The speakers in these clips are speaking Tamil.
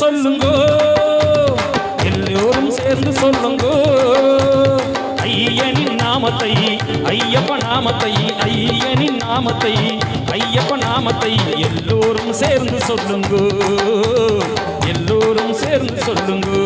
சொல்லுங்கோ. எல்லோரும் சேர்ந்து சொல்லுங்கோ. ஐயனின் நாமத்தை ஐயப்ப நாமத்தை ஐயனின் நாமத்தை ஐயப்ப நாமத்தை எல்லோரும் சேர்ந்து சொல்லுங்கோ. எல்லோரும் சேர்ந்து சொல்லுங்கோ.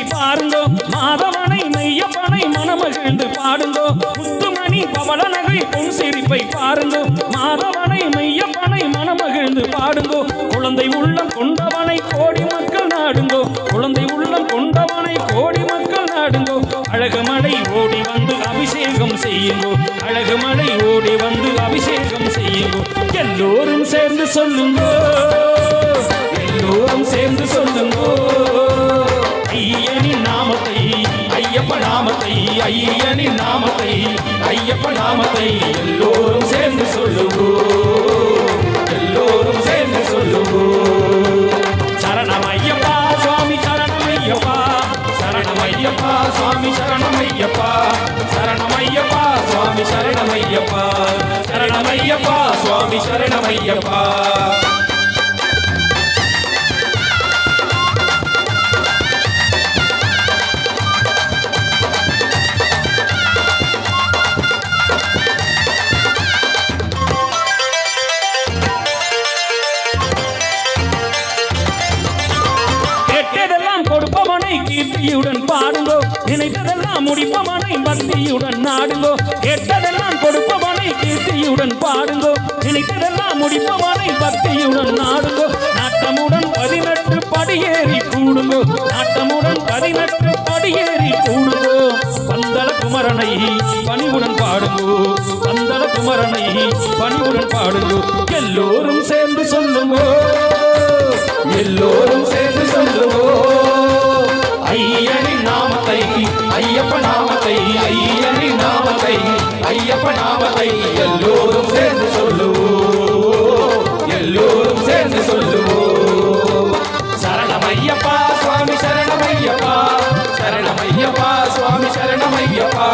பொன் பாருங்கோ மாதவனை மெய்யப்பனை மனமகிழ்ந்து பாடுங்கோ முத்துமணி பவள நகை பொன் சிரிப்பை பாருங்கோ மாதவனை மெய்யப்பனை மனமகிழ்ந்து பாடுங்கோ குழந்தை உள்ளம் கொண்டவனை கோடி மக்கள் நாடுங்கோ குழந்தை உள்ளம் கொண்டவனை கோடி மக்கள் நாடுங்கோ அழகுமலை ஓடி வந்து அபிஷேகம் செய்யுங்கோ. அழகுமலை ஓடி வந்து அபிஷேகம் செய்யுங்கோ. எல்லோரும் சேர்ந்து சொல்லுங்கோ. எல்லோரும் சேர்ந்து சொல்லுங்கோ. ஐயனின் நாமத்தை ஐயப்ப நாமத்தை எல்லோரும் சேர்ந்து சொல்லுங்கோ. எல்லோரும் சேர்ந்து சொல்லுங்கோ. சரணம் ஐயப்பா சுவாமி சரணம் ஐயப்பா. சரணம் ஐயப்பா சுவாமி சரணம் ஐயப்பா. சரணம் ஐயப்பா சுவாமி சரணம் ஐயப்பா. சரணம் ஐயப்பா சுவாமி சரணம் ஐயப்பா. பக்தியுடன் பாடுங்கோ. நினைத்ததெல்லாம் முடிப்பவனை பக்தியுடன் நாடுங்கோ. கேட்டதெல்லாம் கொடுப்பவனை கீர்த்தியுடன் பாடுங்கோ. நினைத்ததெல்லாம் முடிப்பவனை பக்தியுடன் நாடுங்கோ. நாட்டமுடன் பதினெட்டு படியேறி கூடுங்கோ. நாட்டமுடன் பதினெட்டு படியேறி கூடுங்கோ. பந்தள குமரனை பணிவுடன் பாடுங்கோ. பந்தள குமரனை பணிவுடன் பாடுங்கோ. எல்லோரும் சேர்ந்து சொல்லுங்கோ. எல்லோரும் நம்ம நாம எல்லோரும் சேர்ந்து சொல்லுவோம் எல்லோரும் சேர்ந்து சொல்லுவோம் சரணமையப்பா சுவாமி சரணமையப்பா. சரணமையப்பா சுவாமி சரணமையப்பா.